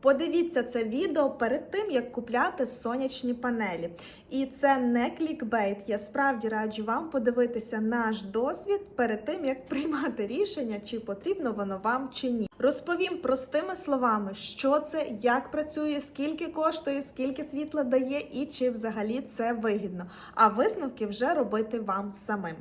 Подивіться це відео перед тим, як купляти сонячні панелі. І це не клікбейт. Я справді раджу вам подивитися наш досвід перед тим, як приймати рішення, чи потрібно воно вам чи ні. Розповім простими словами, що це, як працює, скільки коштує, скільки світла дає і чи взагалі це вигідно. А висновки вже робити вам самим.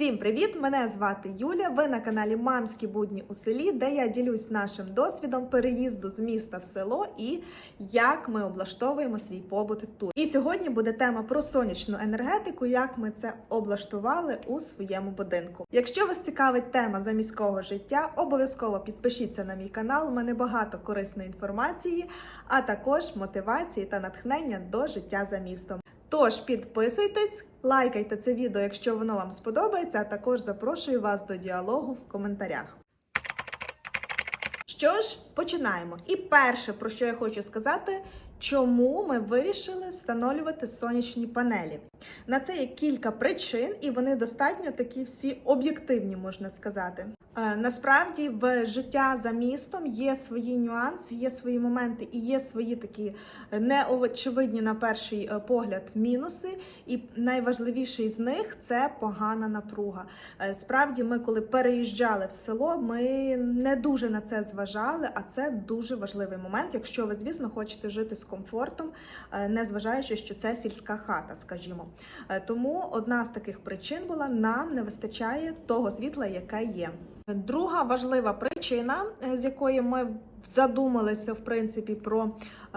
Всім привіт! Мене звати Юля. Ви на каналі Мамські будні у селі, де я ділюсь нашим досвідом переїзду з міста в село і як ми облаштовуємо свій побут тут. І сьогодні буде тема про сонячну енергетику, як ми це облаштували у своєму будинку. Якщо вас цікавить тема заміського життя, обов'язково підпишіться на мій канал. У мене багато корисної інформації, а також мотивації та натхнення до життя за містом. Тож підписуйтесь, лайкайте це відео, якщо воно вам сподобається, а також запрошую вас до діалогу в коментарях. Що ж, починаємо. І перше, про що я хочу сказати, чому ми вирішили встановлювати сонячні панелі. На це є кілька причин, і вони достатньо такі всі об'єктивні, можна сказати. Е, Насправді, в життя за містом є свої нюанси, є свої моменти і є свої такі неочевидні на перший е, погляд мінуси. І найважливіший з них це погана напруга. Е, Справді, ми, коли переїжджали в село, ми не дуже на це зважали, а це дуже важливий момент, якщо ви, звісно, хочете жити з комфортом, е, не зважаючи, що це сільська хата, скажімо. Е, Тому одна з таких причин була: нам не вистачає того світла, яке є. Друга важлива причина, е, з якої ми задумалися в принципі про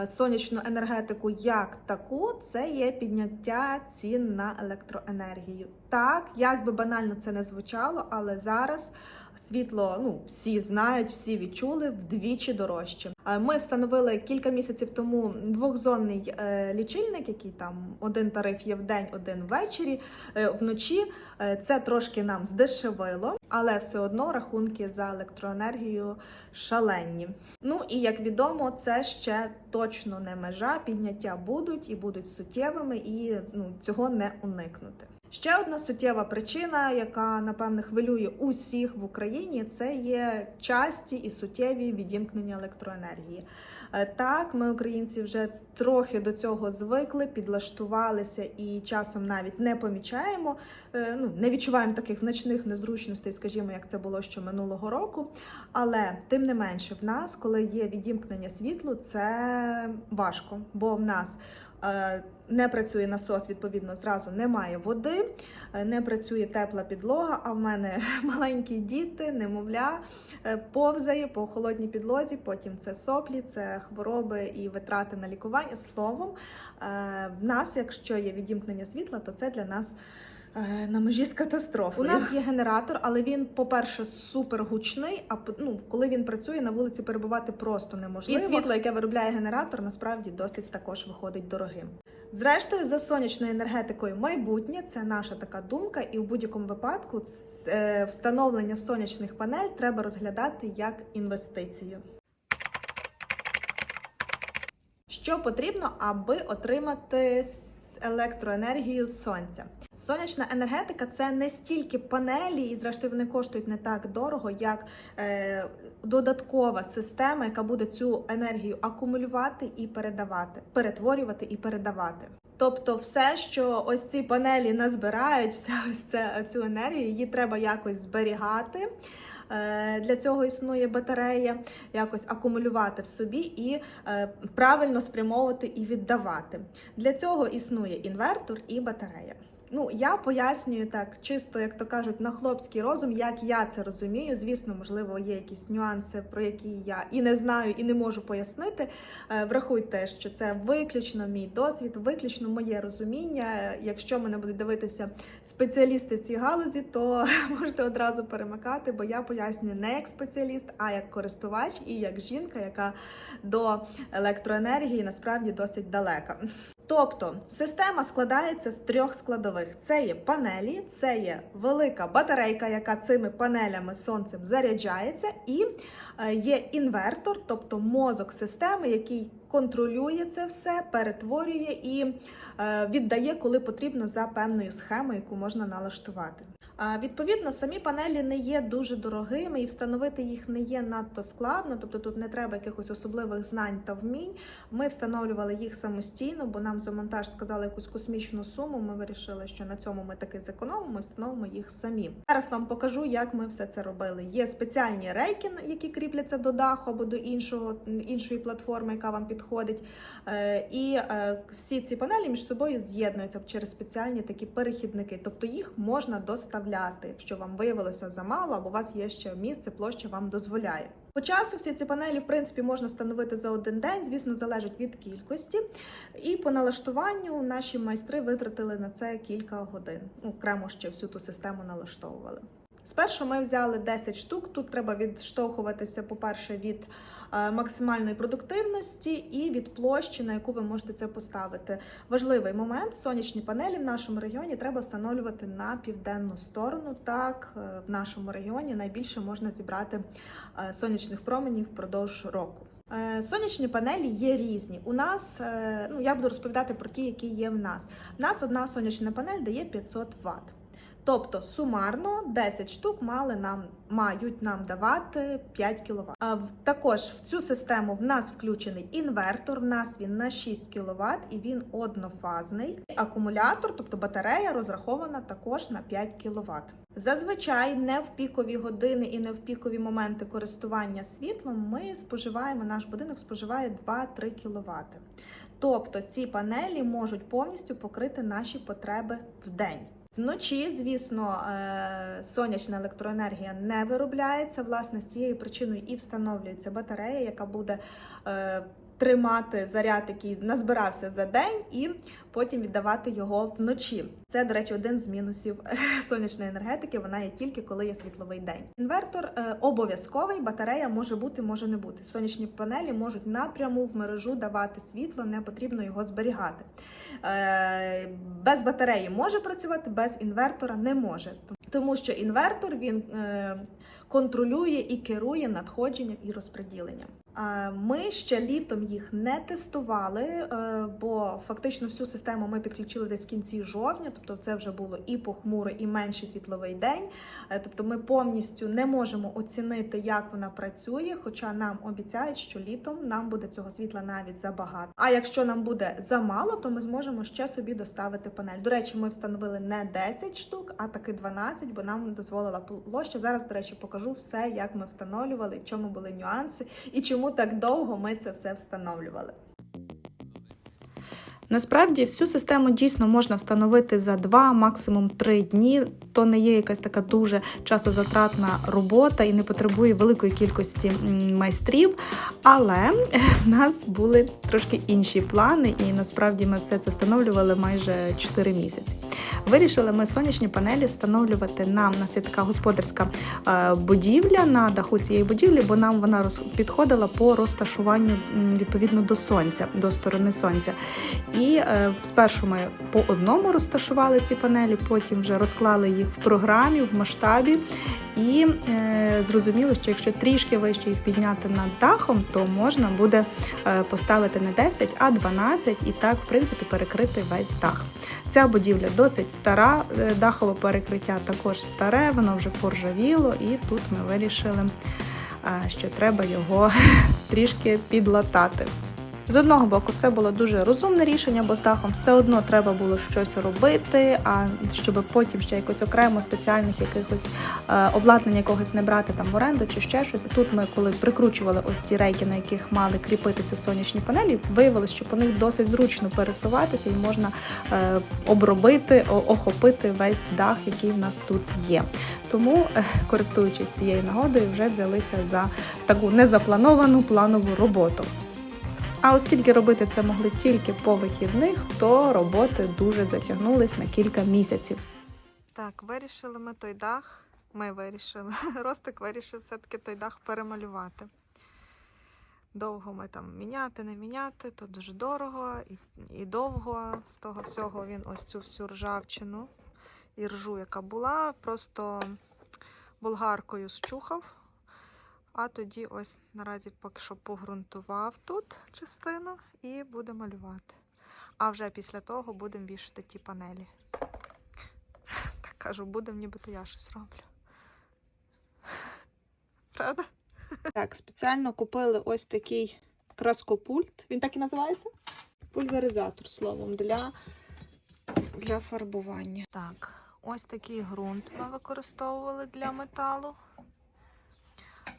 сонячну енергетику як таку, це є підняття цін на електроенергію. Так, як би банально це не звучало, але зараз світло ну всі знають, всі відчули вдвічі дорожче. Ми встановили кілька місяців тому двохзонний е, лічильник, який там один тариф є в день, один ввечері. Е, Вночі Е, це трошки нам здешевило, але все одно рахунки за електроенергію шалені. Ну і як відомо, це ще точно не межа. Підняття будуть і будуть суттєвими, і ну цього не уникнути. Ще одна суттєва причина, яка напевне хвилює усіх в Україні, це є часті і суттєві відімкнення електроенергії. Е, Так, ми, українці, вже трохи до цього звикли, підлаштувалися і часом навіть не помічаємо, е, ну не відчуваємо таких значних незручностей, скажімо, як це було ще минулого року. Але тим не менше, в нас, коли є відімкнення світлу, це важко, бо в нас. е, Не працює насос, відповідно, зразу немає води, не працює тепла підлога. А в мене маленькі діти, немовля повзає по холодній підлозі. Потім це соплі, це хвороби і витрати на лікування. Словом, е, в нас, якщо є відімкнення світла, то це для нас. е, На межі з катастрофою. У нас є генератор, але він, по-перше, супер гучний. А ну, коли він працює, на вулиці перебувати просто неможливо. І світло, яке виробляє генератор, насправді досить також виходить дорогим. Зрештою, за сонячною енергетикою майбутнє це наша така думка, і в будь-якому випадку е, встановлення сонячних панель треба розглядати як інвестицію. Що потрібно, аби отримати електроенергію сонця? Сонячна енергетика це не стільки панелі, і зрештою вони коштують не так дорого, як е, додаткова система, яка буде цю енергію акумулювати і передавати, перетворювати і передавати. Тобто, все, що ось ці панелі назбирають, вся ось це цю енергію, її треба якось зберігати. Е, Для цього існує батарея, якось акумулювати в собі і е, правильно спрямовувати і віддавати. Для цього існує інвертор і батарея. Ну, я пояснюю так, чисто, як то кажуть, на хлопський розум, як я це розумію. Звісно, можливо, є якісь нюанси, про які я і не знаю, і не можу пояснити. Е, Врахуйте, що це виключно мій досвід, виключно моє розуміння. Якщо мене будуть дивитися спеціалісти в цій галузі, то можете одразу перемикати, бо я пояснюю не як спеціаліст, а як користувач і як жінка, яка до електроенергії насправді досить далека. Тобто система складається з трьох складових: це є панелі, це є велика батарейка, яка цими панелями сонцем заряджається, і е, є інвертор, тобто мозок системи, який контролює це все, перетворює і е, віддає, коли потрібно, за певною схемою, яку можна налаштувати. Відповідно, самі панелі не є дуже дорогими, і встановити їх не є надто складно, тобто тут не треба якихось особливих знань та вмінь. Ми встановлювали їх самостійно, бо нам за монтаж сказали якусь космічну суму. Ми вирішили, що на цьому ми таки зекономимо і встановимо їх самі. Зараз вам покажу, як ми все це робили. Є спеціальні рейки, які кріпляться до даху або до іншого іншої платформи, яка вам підходить. Е, І е, всі ці панелі між собою з'єднуються через спеціальні такі перехідники, тобто їх можна доставляти, якщо вам виявилося замало, або у вас є ще місце, площа вам дозволяє. По часу всі ці панелі, в принципі, можна встановити за один день, звісно, залежить від кількості. І по налаштуванню наші майстри витратили на це кілька годин. Ну, окремо ще всю ту систему налаштовували. Спершу ми взяли 10 штук. Тут треба відштовхуватися, по-перше, від е, максимальної продуктивності і від площі, на яку ви можете це поставити. Важливий момент: сонячні панелі в нашому регіоні треба встановлювати на південну сторону. Так, е, в нашому регіоні найбільше можна зібрати е, сонячних променів впродовж року. Сонячні панелі є різні. У нас ну я буду розповідати про ті, які є в нас. В нас одна сонячна панель дає 500 Вт. Тобто сумарно 10 штук мали нам мають нам давати 5 кВт. А також в цю систему в нас включений інвертор. В нас він на 6 кВт і він однофазний. Акумулятор, тобто батарея, розрахована також на 5 кВт. Зазвичай не в пікові години і не в пікові моменти користування світлом. Ми споживаємо наш будинок споживає 2-3 кВт. Тобто ці панелі можуть повністю покрити наші потреби в день. Вночі, звісно, е, сонячна електроенергія не виробляється. Власне, з цією причиною і встановлюється батарея, яка буде е, тримати заряд, який назбирався за день, і потім віддавати його вночі. Це, до речі, один з мінусів е, сонячної енергетики. Вона є тільки коли є світловий день. Інвертор е, обов'язковий, батарея може бути, може не бути. Сонячні панелі можуть напряму в мережу давати світло, не потрібно його зберігати. Е, Без батареї може працювати, без інвертора не може. Тому що інвертор він е, контролює і керує надходженням і розподіленням. Ми ще літом їх не тестували, е, бо фактично всю систему ми підключили десь в кінці жовтня, тобто це вже було і похмуро, і менший світловий день. Е, Тобто ми повністю не можемо оцінити, як вона працює, хоча нам обіцяють, що літом нам буде цього світла навіть забагато. А якщо нам буде замало, то ми зможемо ще собі доставити панель. До речі, ми встановили не 10 штук, а таки 12, бо нам дозволила площа. Зараз, до речі, покажу все, як ми встановлювали, в чому були нюанси і чому так довго ми це все встановлювали. Насправді всю систему дійсно можна встановити за два, максимум три дні. То не є якась така дуже часозатратна робота і не потребує великої кількості майстрів. Але в нас були трошки інші плани, і насправді ми все це встановлювали майже 4 місяці. Вирішили ми сонячні панелі встановлювати нам. Нас є така господарська е, будівля на даху цієї будівлі, бо нам вона підходила по розташуванню відповідно до сонця, до сторони сонця. І е, спершу ми по одному розташували ці панелі, потім вже розклали їх в програмі, в масштабі. І е, зрозуміли, що якщо трішки вище їх підняти над дахом, то можна буде е, поставити не 10, а 12 і так, в принципі, перекрити весь дах. Ця будівля досить стара, е, дахове перекриття також старе, воно вже поржавіло, і тут ми вирішили, що треба його трішки підлатати. З одного боку, це було дуже розумне рішення, бо з дахом все одно треба було щось робити, а щоб потім ще якось окремо спеціальних якихось е, обладнання якогось не брати там в оренду чи ще щось. Тут ми, коли прикручували ось ці рейки, на яких мали кріпитися сонячні панелі, виявилось, що по них досить зручно пересуватися і можна е, обробити, охопити весь дах, який в нас тут є. Тому, е, користуючись цією нагодою, вже взялися за таку незаплановану планову роботу. А оскільки робити це могли тільки по вихідних, то роботи дуже затягнулись на кілька місяців. Так, вирішили ми той дах. Ми вирішили. Ростик вирішив все-таки той дах перемалювати. Довго ми там міняти, не міняти, то дуже дорого і, і довго. З того всього він ось цю всю ржавчину і ржу, яка була, просто болгаркою щухав. А тоді ось наразі поки що погрунтував тут частину і буде малювати. А вже після того будемо вішати ті панелі. Так кажу, будемо, нібито я щось роблю. Правда? Так, спеціально купили ось такий краскопульт. Він так і називається? Пульверизатор, словом, для, для фарбування. Так, ось такий ґрунт ми використовували для металу.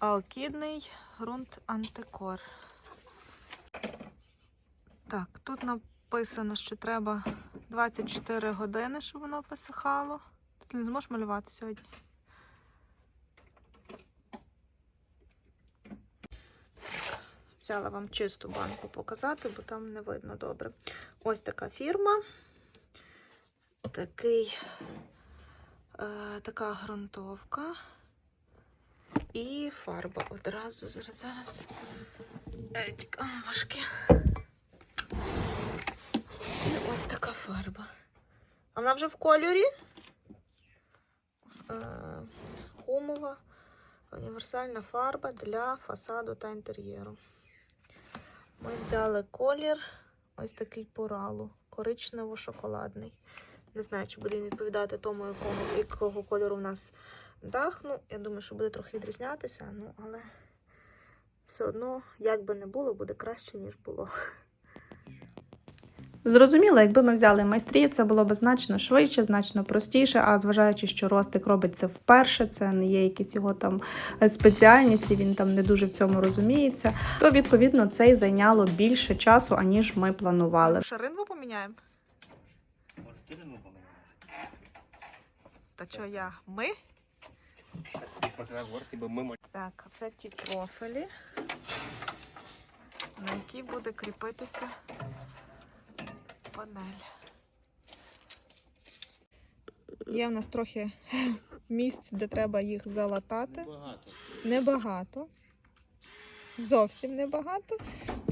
Алкідний ґрунт антикор. Так, тут написано, що треба 24 години, щоб воно висихало. Ти не зможеш малювати сьогодні. Взяла вам чисту банку показати, бо там не видно добре. Ось така фірма. Такий, е, така ґрунтовка. І фарба одразу. Зараз, зараз. Важке. І ось така фарба. Вона вже в кольорі. Е, гумова універсальна фарба для фасаду та інтер'єру. Ми взяли колір ось такий поралу, коричнево-шоколадний. Не знаю, чи буде відповідати тому, якого, якого кольору в нас дах. Ну, я думаю, що буде трохи відрізнятися, ну, але все одно, як би не було, буде краще, ніж було. Зрозуміло, якби ми взяли майстрів, це було б значно швидше, значно простіше. А зважаючи, що Ростик робить це вперше, це не є якісь його там спеціальність, він там не дуже в цьому розуміється, то відповідно це й зайняло більше часу, аніж ми планували. Шаринву поміняємо? Може, ти не? Та що я? Ми? Потрібно говорити, бо ми мо- Так, це ті профілі, на які буде кріпитися панель. Є в нас трохи місць, де треба їх залатати. Багато. Небагато. Зовсім небагато.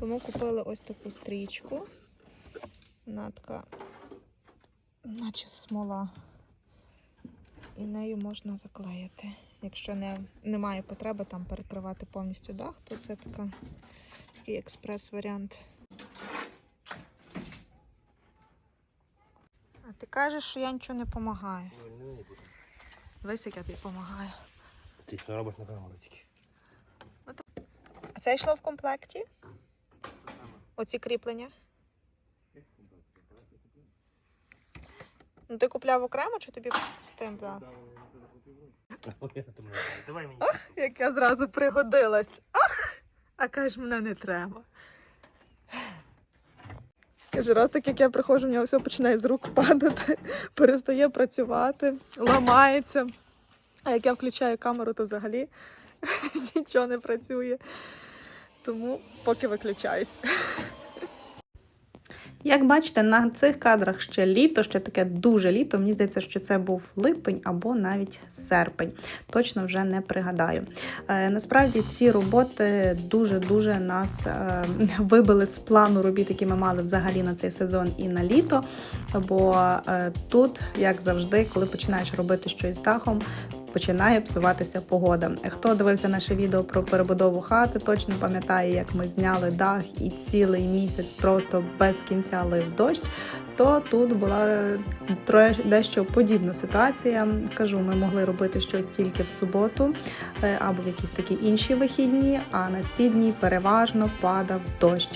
Тому купили ось таку стрічку. Вона така, наче смола. І нею можна заклеїти. Якщо не, немає потреби там перекривати повністю дах, то це така, такий експрес-варіант. А ти кажеш, що я нічого не допомагаю. Дивись, як я тобі допомагаю. Ти що робиш на камеру тільки? А це йшло в комплекті? Оці кріплення? Ну ти купляв окремо чи тобі з тим? Да? Мені. Як я зразу пригодилась. Ах! А кажеш, мене не треба. Каже, раз так як я приходжу, в нього все починає з рук падати, перестає працювати, ламається. А як я включаю камеру, то взагалі нічого не працює. Тому поки виключаюсь. Як бачите, на цих кадрах ще літо, ще таке дуже літо. Мені здається, що це був липень або навіть серпень. Точно вже не пригадаю. Е, насправді ці роботи дуже-дуже нас е, вибили з плану робіт, які ми мали взагалі на цей сезон і на літо. Бо е, тут, як завжди, коли починаєш робити щось дахом, починає псуватися погода. Хто дивився наше відео про перебудову хати, точно пам'ятає, як ми зняли дах і цілий місяць просто без кінця лив дощ. То тут була дещо подібна ситуація. Кажу, ми могли робити щось тільки в суботу е, або в якісь такі інші вихідні, а на ці дні переважно падав дощ.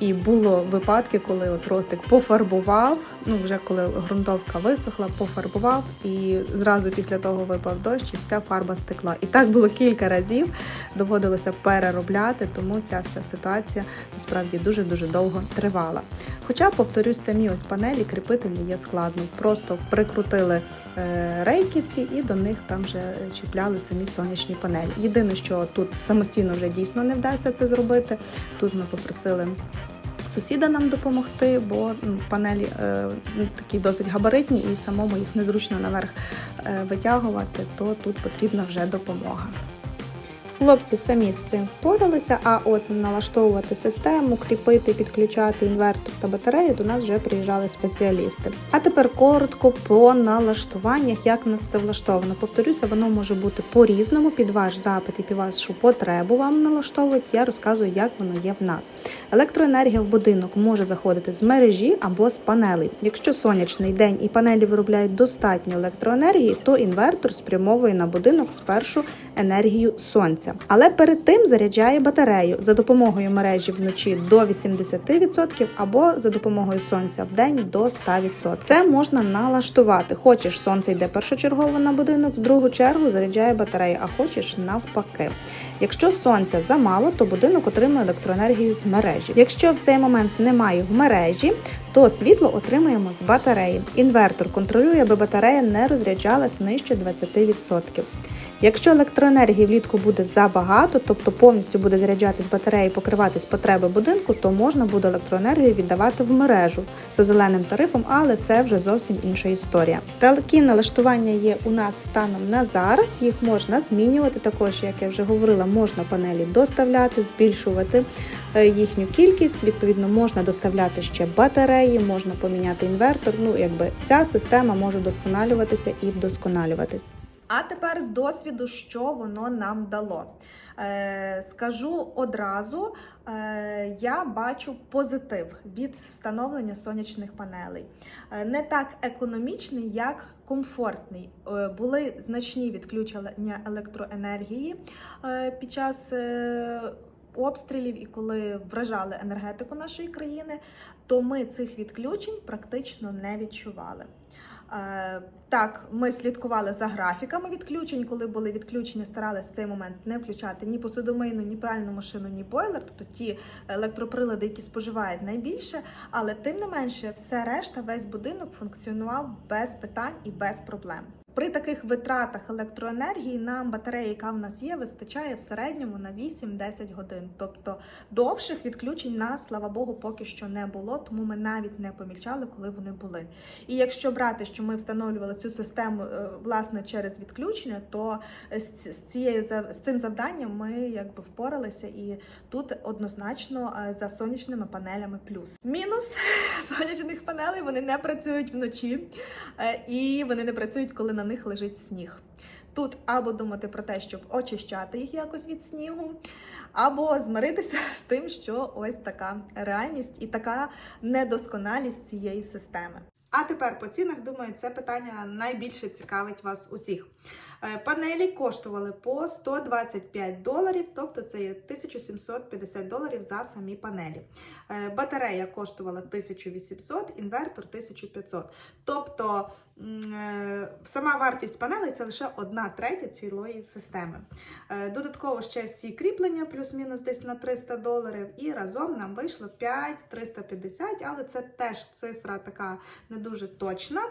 І було випадки, коли от Ростик пофарбував, ну вже коли ґрунтовка висохла, пофарбував, і зразу після того випав дощ, і вся фарба стекла. І так було кілька разів, доводилося переробляти, тому ця вся ситуація насправді дуже-дуже довго тривала. Хоча, повторюсь, самі ось панелі кріпити не є складно. Просто прикрутили е, рейки ці і до них там вже чіпляли самі сонячні панелі. Єдине, що тут самостійно вже дійсно не вдасться це зробити. Тут ми попросили сусіда нам допомогти, бо ну, панелі е, ну, такі досить габаритні і самому їх незручно наверх е, витягувати, то тут потрібна вже допомога. Хлопці самі з цим впоралися, а от налаштовувати систему, кріпити, підключати інвертор та батарею до нас вже приїжджали спеціалісти. А тепер коротко по налаштуваннях, як нас все влаштовано. Повторюся, воно може бути по-різному під ваш запит і під вашу потребу вам налаштовують. Я розказую, як воно є в нас. Електроенергія в будинок може заходити з мережі або з панелей. Якщо сонячний день і панелі виробляють достатньо електроенергії, то інвертор спрямовує на будинок спершу енергію сонця. Але перед тим заряджає батарею за допомогою мережі вночі до 80% або за допомогою сонця в день до 100%. Це можна налаштувати. Хочеш, сонце йде першочергово на будинок, в другу чергу заряджає батарею, а хочеш навпаки. Якщо сонця замало, то будинок отримує електроенергію з мережі. Якщо в цей момент немає в мережі, то світло отримуємо з батареї. Інвертор контролює, аби батарея не розряджалась нижче 20%. Якщо електроенергії влітку буде забагато, тобто повністю буде заряджатись батарея і покриватись потреби будинку, то можна буде електроенергію віддавати в мережу за зеленим тарифом, але це вже зовсім інша історія. Такі налаштування є у нас станом на зараз. Їх можна змінювати. Також, як я вже говорила, можна панелі доставляти, збільшувати е, їхню кількість. Відповідно, можна доставляти ще батареї, можна поміняти інвертор. Ну, якби ця система може вдосконалюватися і вдосконалюватись. А тепер з досвіду, що воно нам дало. Е, скажу одразу, е, я бачу позитив від встановлення сонячних панелей. Е, не так економічний, як комфортний. Були значні відключення електроенергії під час. Обстрілів і коли вражали енергетику нашої країни, то ми цих відключень практично не відчували. Е, Так, ми слідкували за графіками відключень. Коли були відключення, старалися в цей момент не включати ні посудомийну, ні пральну машину, ні бойлер, тобто ті електроприлади, які споживають найбільше. Але тим не менше, все решта, весь будинок функціонував без питань і без проблем. При таких витратах електроенергії нам батарея, яка в нас є, вистачає в середньому на 8-10 годин. Тобто довших відключень нас, слава Богу, поки що не було, тому ми навіть не помічали, коли вони були. І якщо брати, що ми встановлювали цю систему е, власне через відключення, то з цією з цим завданням ми якби впоралися, і тут однозначно е, за сонячними панелями плюс. Мінус сонячних панелей вони не працюють вночі, е, і вони не працюють, коли на них лежить сніг. Тут або думати про те, щоб очищати їх якось від снігу, або змиритися з тим, що ось така реальність і така недосконалість цієї системи. А тепер по цінах, думаю, це питання найбільше цікавить вас усіх. Е, Панелі коштували по 125 доларів, тобто це є 1750 доларів за самі панелі. Е, Батарея коштувала 1800, інвертор 1500. Тобто е, сама вартість панелей це лише одна третя цілої системи. Додатково ще всі кріплення, плюс-мінус десь на 300 доларів, і разом нам вийшло 5-350, але це теж цифра така не дуже точна.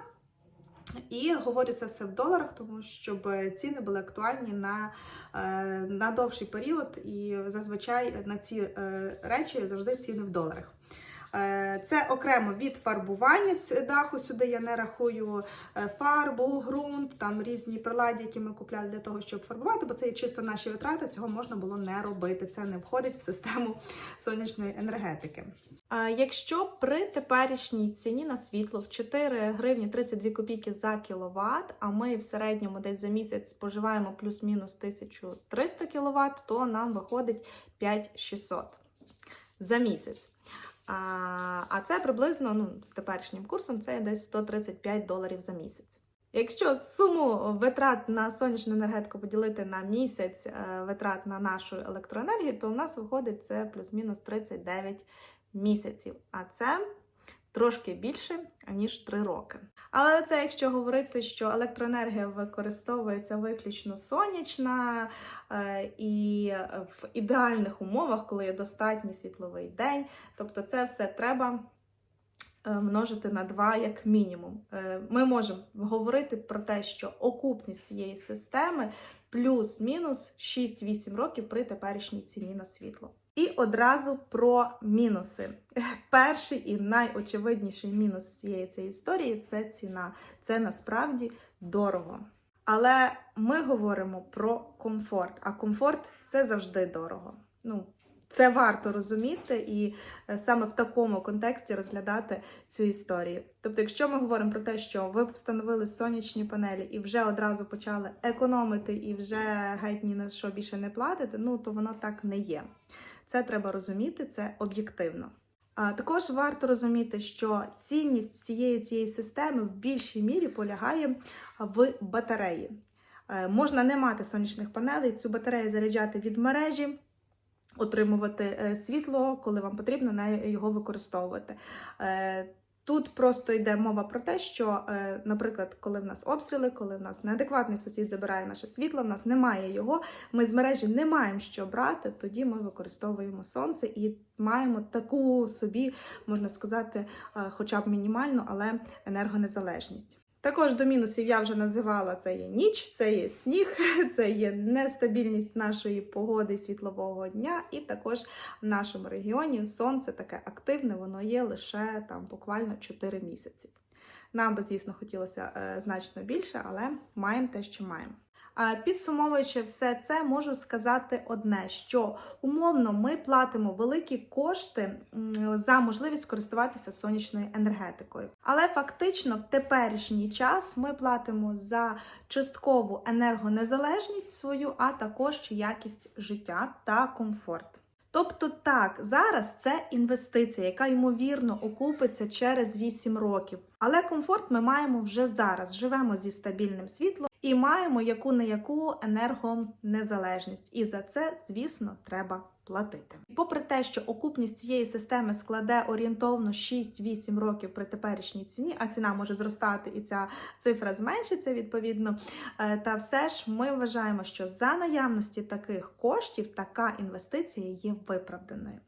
І говорю це все в доларах, тому щоб ціни були актуальні на, е, на довший період, і зазвичай на ці е, речі завжди ціни в доларах. Е, Це окремо від фарбування даху. Сюди я не рахую е, фарбу, ґрунт, там різні приладі, які ми купляли для того, щоб фарбувати, бо це є чисто наші витрати. Цього можна було не робити. Це не входить в систему сонячної енергетики. Якщо при теперішній ціні на світло в 4 гривні 32 копійки за кіловат, а ми в середньому десь за місяць споживаємо плюс-мінус 1300 кіловат, то нам виходить 5600 за місяць. А, це приблизно ну, з теперішнім курсом це десь 135 доларів за місяць. Якщо суму витрат на сонячну енергетику поділити на місяць е, витрат на нашу електроенергію, то у нас виходить це плюс-мінус 39 місяців. А це трошки більше, аніж 3 роки. Але це якщо говорити, що електроенергія використовується виключно сонячна е, і в ідеальних умовах, коли є достатній світловий день, тобто це все треба. е, Множити на 2 як мінімум. Е, Ми можемо говорити про те, що окупність цієї системи плюс-мінус 6-8 років при теперішній ціні на світло. І одразу про мінуси. Перший і найочевидніший мінус всієї цієї історії це ціна. Це насправді дорого. Але ми говоримо про комфорт, а комфорт це завжди дорого. Ну, це варто розуміти і е, саме в такому контексті розглядати цю історію. Тобто, якщо ми говоримо про те, що ви встановили сонячні панелі і вже одразу почали економити і вже геть ні на що більше не платите, ну то воно так не є. Це треба розуміти, це об'єктивно. Також варто розуміти, що цінність всієї цієї системи в більшій мірі полягає в батареї. Е, Можна не мати сонячних панелей, цю батарею заряджати від мережі, отримувати е, світло, коли вам потрібно його використовувати. Тут просто йде мова про те, що, е, наприклад, коли в нас обстріли, коли в нас неадекватний сусід забирає наше світло, в нас немає його, ми з мережі не маємо що брати, тоді ми використовуємо сонце і маємо таку собі, можна сказати, е, хоча б мінімальну, але енергонезалежність. Також до мінусів я вже називала це є ніч, це є сніг, це є нестабільність нашої погоди світлового дня, і також в нашому регіоні сонце таке активне, воно є лише там буквально 4 місяці. Нам би, звісно, хотілося е, значно більше, але маємо те, що маємо. Підсумовуючи все це, можу сказати одне: що умовно ми платимо великі кошти за можливість користуватися сонячною енергетикою. Але фактично в теперішній час ми платимо за часткову енергонезалежність свою, а також якість життя та комфорт. Тобто, так, зараз це інвестиція, яка ймовірно окупиться через 8 років. Але комфорт ми маємо вже зараз. Живемо зі стабільним світлом і маємо яку не яку енергонезалежність. І за це, звісно, треба платити. Попри те, що окупність цієї системи складе орієнтовно 6-8 років при теперішній ціні, а ціна може зростати, і ця цифра зменшиться відповідно. е, Та все ж ми вважаємо, що за наявності таких коштів така інвестиція є виправданою.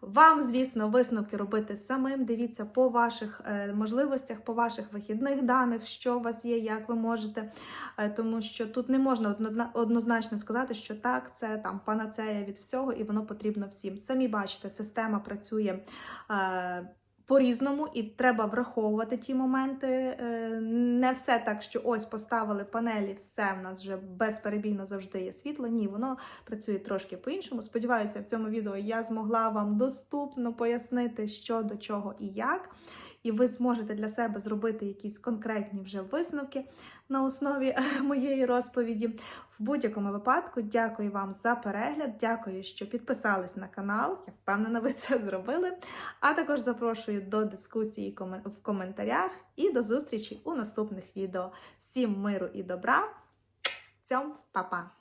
Вам, звісно, висновки робити самим. Дивіться по ваших е, можливостях, по ваших вихідних даних, що у вас є, як ви можете. Е, тому що тут не можна однозначно сказати, що так, це там панацея від всього, і воно потрібно всім. Самі бачите, система працює. По-різному, і треба враховувати ті моменти. Е, Не все так, що ось поставили панелі, все в нас вже безперебійно завжди є світло. Ні, воно працює трошки по-іншому. Сподіваюся, в цьому відео я змогла вам доступно пояснити, що до чого і як. І ви зможете для себе зробити якісь конкретні вже висновки на основі е, моєї розповіді. В будь-якому випадку, дякую вам за перегляд. Дякую, що підписались на канал. Я впевнена, ви це зробили. А також запрошую до дискусії в коментарях і до зустрічі у наступних відео. Всім миру і добра! Цьом, па-па!